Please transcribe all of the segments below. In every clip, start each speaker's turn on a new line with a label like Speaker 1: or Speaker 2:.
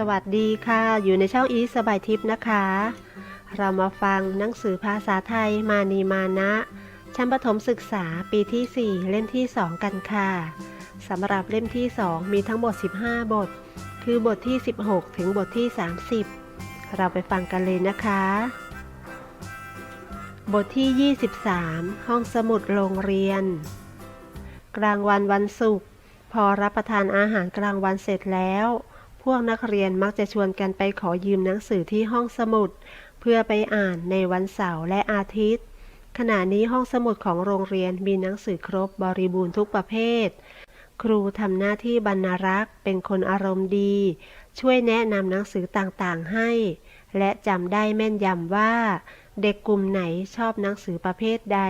Speaker 1: สวัสดีค่ะ อยู่ในช่องอีสบายทิพย์นะคะ เรามาฟังหนังสือภาษาไทยมานีมานะ ชั้นประถมศึกษาปีที่ 4 เล่มที่ 2 กันค่ะสำหรับเล่มที่ 2 มีทั้งหมด 15 บท คือบทที่ 16 ถึงบทที่ 30 เราไปฟังกันเลยนะคะ บทที่ 23 ห้องสมุดโรงเรียน กลางวันวันศุกร์พอรับประทานอาหารกลางวันเสร็จแล้ว วกนักเรียนมักจะชวนกันไปขอยืมหนังสือที่ห้องสมุด เพื่อไปอ่านในวันเสาร์และอาทิตย์ ขณะนี้ห้องสมุดของโรงเรียนมีหนังสือครบบริบูรณ์ทุกประเภท ครูทำหน้าที่บรรณารักษ์ เป็นคนอารมณ์ดี ช่วยแนะนำหนังสือต่างๆให้ และจำได้แม่นยำว่า เด็กกลุ่มไหนชอบหนังสือประเภทใด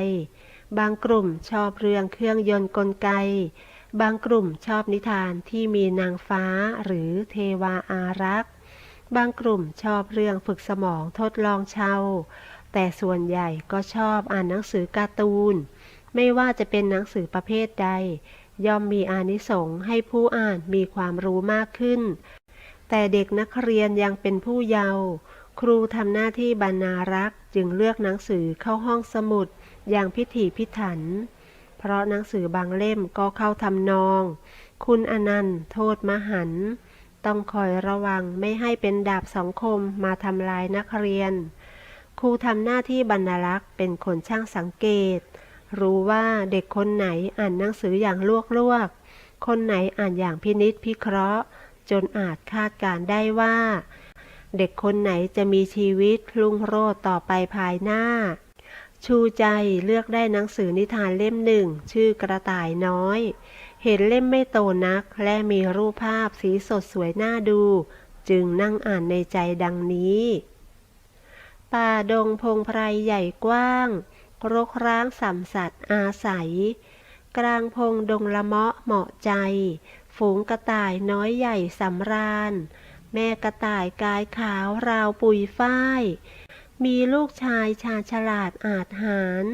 Speaker 1: บางกลุ่มชอบเรื่องเครื่องยนต์กลไก บางกลุ่มชอบนิทานที่มีนางฟ้าหรือเทวาอารักษ์ บางกลุ่มชอบเรื่องฝึกสมองทดลองเชาแต่ส่วนใหญ่ก็ชอบอ่านหนังสือการ์ตูน ไม่ว่าจะเป็นหนังสือประเภทใด ย่อมมีอานิสงส์ให้ผู้อ่านมีความรู้มากขึ้น แต่เด็กนักเรียนยังเป็นผู้เยาว์ ครูทำหน้าที่บรรณารักษ์จึงเลือกหนังสือเข้าห้องสมุดอย่างพิถีพิถัน ราะหนังสือบางเล่มก็เข้าทำนอง คุณอนันต์ โทษมหัน ต้องคอยระวังไม่ให้เป็นดาบสองคมมาทำลายนักเรียน ครูทำหน้าที่บรรณรักษ์เป็นคนช่างสังเกต รู้ว่าเด็กคนไหนอ่านหนังสืออย่างลวกๆ คนไหนอ่านอย่างพินิษพิเคราะห์ จนอาจคาดการได้ว่า เด็กคนไหนจะมีชีวิตรุ่งโรจน์ต่อไปภายหน้า ชูใจเลือกได้หนังสือนิทานเล่มหนึ่ง ชื่อกระต่ายน้อย เห็นเล่มไม่โตนัก และมีรูปภาพสีสดสวยน่าดู จึงนั่งอ่านในใจดังนี้ ป่าดงพงไพรใหญ่กว้าง รกร้างสัมสัตว์อาศัย กลางพงดงละเมาะเหมาะใจ ฝูงกระต่ายน้อยใหญ่สำราญ แม่กระต่ายกายขาวราวปุยฝ้าย มีลูกชายชาญฉลาดอาจหาร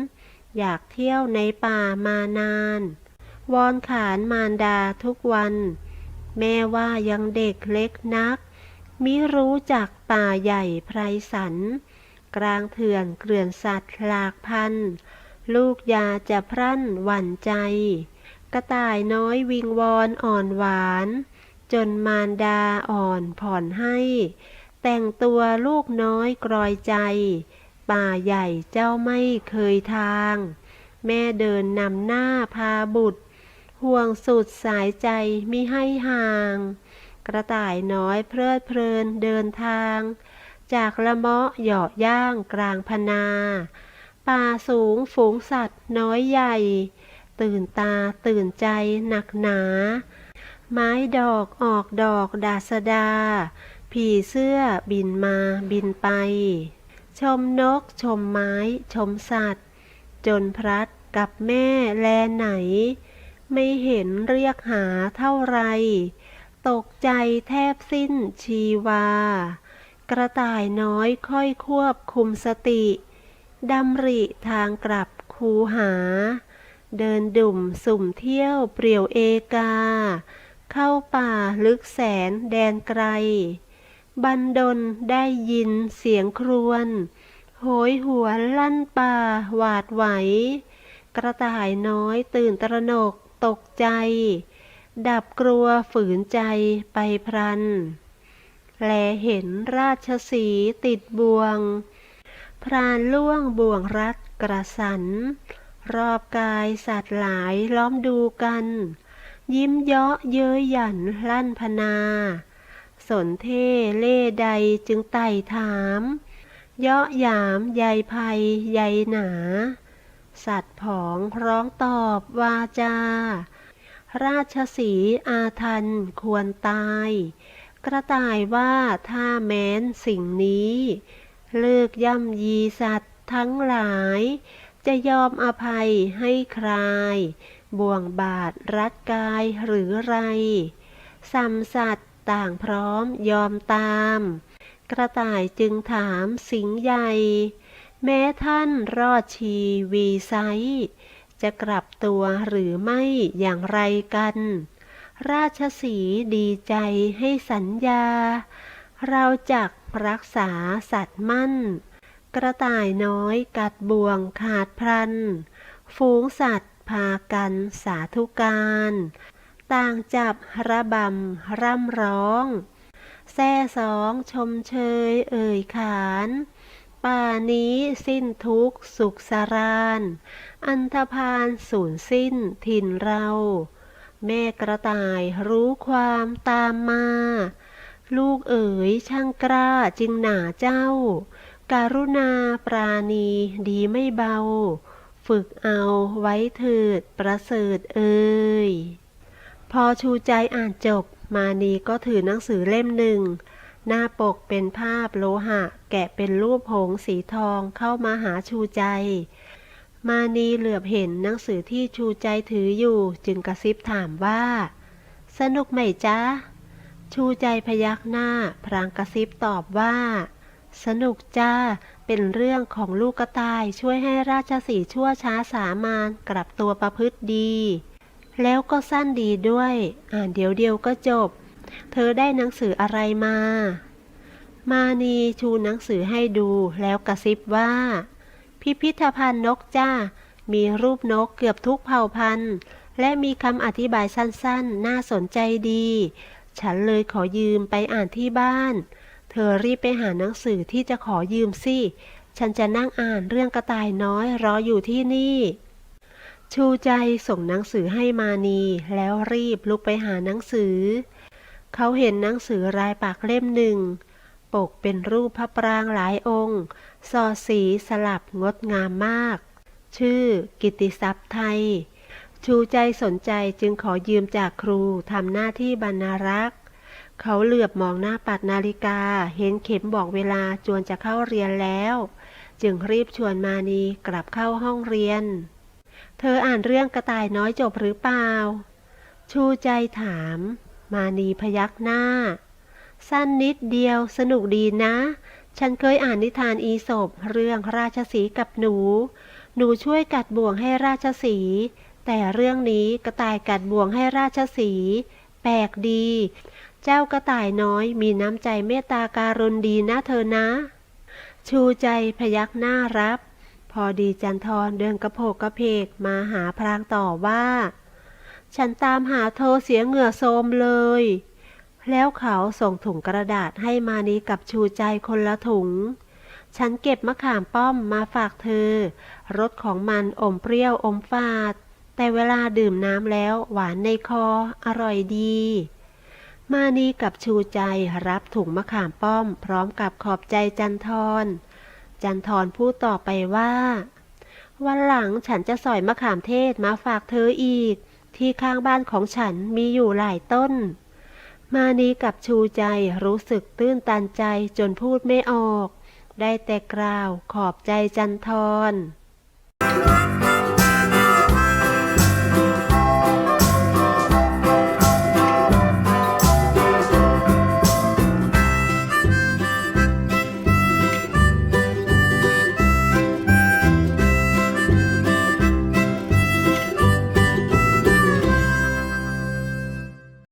Speaker 1: อยากเที่ยวในป่ามานาน วอนขานมารดาทุกวัน แม่ว่ายังเด็กเล็กนัก มิรู้จักป่าใหญ่ไพรสัน กลางเถื่อนเกลื่อนสัตว์หลากพัน ลูกยาจะพรั่นหวั่นใจ กระต่ายน้อยวิงวอนอ่อนหวาน จนมารดาอ่อนผ่อนให้ แต่งตัวลูกน้อยกรอยใจ ป่าใหญ่เจ้าไม่เคยทาง แม่เดินนำหน้าพาบุตร ห่วงสุดสายใจมิให้ห่าง กระต่ายน้อยเพลิดเพลินเดินทาง จากละเมาะเหยาะย่างกลางพนา ป่าสูงฝูงสัตว์น้อยใหญ่ ตื่นตาตื่นใจหนักหนา ไม้ดอกออกดอกดาสดา ผีเสื้อบินมาบินไป ชมนกชมไม้ ชมสัตว์ จนพลัดกับแม่แลไหน ไม่เห็นเรียกหาเท่าไร ตกใจแทบสิ้นชีวา กระต่ายน้อยค่อยควบคุมสติดำริทางกลับคูหา เดินดุ่มสุ่มเที่ยวเปรี่ยวเอกา เข้าป่าลึกแสนแดนไกล บันดลได้ยินเสียงครวญโหยหวนลั่นป่าหวาดไหว กระต่ายน้อยตื่นตระหนกตกใจ ดับกลัวฝืนใจไปพรัน แลเห็นราชสีติดบ่วง พรานล่วงบ่วงรัดกระสัน รอบกายสัตว์หลายล้อมดูกัน ยิ้มเยาะเย้ยหยันลั่นพนา สนเท่เล่ใดจึงไต่ถาม เยาะหยามใยภัยใยหนา สัตว์ผองร้องตอบวาจา ราชสีอาทันควรตาย กระต่ายว่าถ้าแม้นสิ่งนี้ เลิกย่ำยีสัตว์ทั้งหลาย จะยอมอภัยให้ใครบ่วงบาทรัดกายหรือไรสัมสัตว์ ต่างพร้อมยอมตาม กระต่ายจึงถามสิงใหญ่ แม้ท่านรอดชีวีไซจะกลับตัวหรือไม่อย่างไรกัน ราชสีดีใจให้สัญญา เราจักรักษาสัตว์มั่น กระต่ายน้อยกัดบ่วงขาดพลัน ฝูงสัตว์พากันสาธุการ ต่างจับระบำร่ำร้อง แซ่สองชมเชยเอ่ยขาน ป่านี้สิ้นทุกสุขสาราน อันธพาลสูญสิ้นถิ่นเรา แม่กระต่ายรู้ความตามมา ลูกเอ๋ยช่างกล้าจริงหนาเจ้าการุณาปราณีดีไม่เบา ฝึกเอาไว้เถิดประเสริฐเอ่ย พอชูใจอ่านจบ มานีก็ถือหนังสือเล่มหนึ่ง หน้าปกเป็นภาพโลหะ แกะเป็นรูปหงส์สีทองเข้ามาหาชูใจ มานีเหลือบเห็นหนังสือที่ชูใจถืออยู่ จึงกระซิบถามว่า สนุกไหมจ๊ะ ชูใจพยักหน้า พรางกระซิบตอบว่า สนุกจ้า เป็นเรื่องของลูกกระต่ายช่วยให้ราชสีชั่วช้าสามานกลับตัวประพฤติดี แล้วก็สั้นดีด้วย อ่านเดี๋ยวเดียวก็จบ เธอได้หนังสืออะไรมา มานีชูหนังสือให้ดูแล้วกระซิบว่า พิพิธภัณฑ์นกจ้า มีรูปนกเกือบทุกเผ่าพันธุ์ และมีคำอธิบายสั้นๆ น่าสนใจดี ฉันเลยขอยืมไปอ่านที่บ้าน เธอรีบไปหาหนังสือที่จะขอยืมสิ ฉันจะนั่งอ่านเรื่องกระต่ายน้อยรออยู่ที่นี่ ชูใจส่งหนังสือให้มานี แล้วรีบลุกไปหาหนังสือ เขาเห็นหนังสือรายปากเล่มหนึ่ง ปกเป็นรูปพระปรางหลายองค์สอสีสลับงดงามมาก ชื่อ กิตติศัพท์ไทย ชูใจสนใจจึงขอยืมจากครูทำหน้าที่บรรณารักษ์ เขาเหลือบมองหน้าปัดนาฬิกา เห็นเข็มบอกเวลาจวนจะเข้าเรียนแล้ว จึงรีบชวนมานีกลับเข้าห้องเรียน เธออ่านเรื่องกระต่ายน้อยจบหรือเปล่า ชูใจถาม มานีพยักหน้า สั้นนิดเดียวสนุกดีนะ ฉันเคยอ่านนิทานอีสปเรื่องราชสีกับหนู หนูช่วยกัดบ่วงให้ราชสี แต่เรื่องนี้กระต่ายกัดบ่วงให้ราชสี แปลกดี เจ้ากระต่ายน้อยมีน้ำใจเมตตาการุณดีนะเธอนะ ชูใจพยักหน้ารับ พอดีจันทรเดินกระโผกกระเพกมาหาพรางต่อว่า ฉันตามหาเธอเสียเหงื่อโทมเลย แล้วเขาส่งถุงกระดาษให้มานีกับชูใจคนละถุง ฉันเก็บมะขามป้อมมาฝากเธอ รสของมันอมเปรี้ยวอมฝาด แต่เวลาดื่มน้ำแล้วหวานในคออร่อยดีมานีกับชูใจรับถุงมะขามป้อม พร้อมกับขอบใจจันทร จันทรพูดต่อไปว่า วันหลังฉันจะสอยมะขามเทศมาฝากเธออีก ที่ข้างบ้านของฉันมีอยู่หลายต้น มานีกับชูใจรู้สึกตื้นตันใจจนพูดไม่ออก ได้แต่กล่าวขอบใจจันทร์